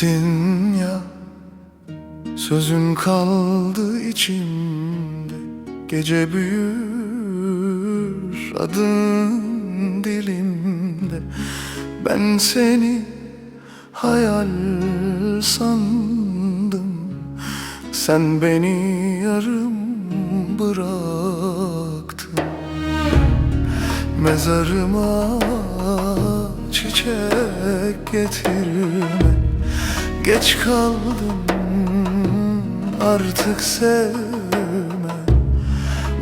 Gittin ya. Sözün kaldı içimde. Gece büyür adın dilimde. Ben seni hayal sandım. Sen beni yarım bıraktın. Mezarıma çiçek getirme. Geç kaldım artık sevme.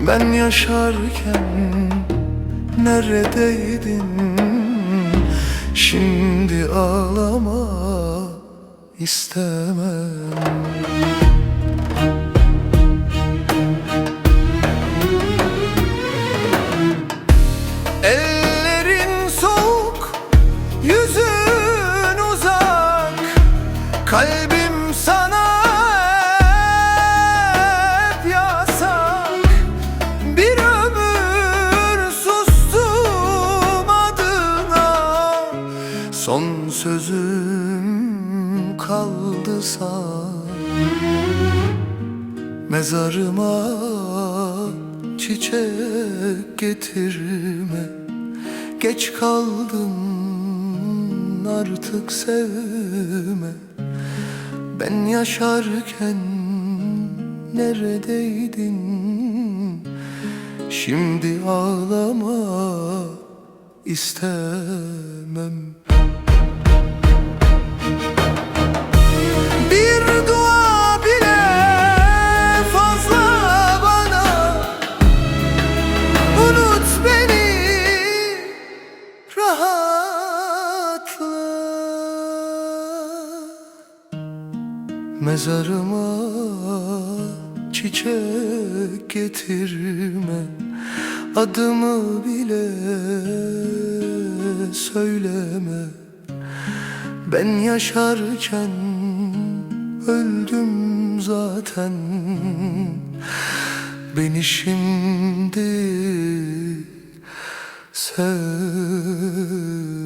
Ben yaşarken neredeydin? Şimdi ağlama istemem sözüm kaldısa Mezarıma çiçek getirme. Geç kaldım artık sevme. Ben yaşarken neredeydin? Şimdi ağlama istemem Mezarıma çiçek getirme Adımı bile söyleme. Ben yaşarken öldüm zaten. Beni şimdi sevme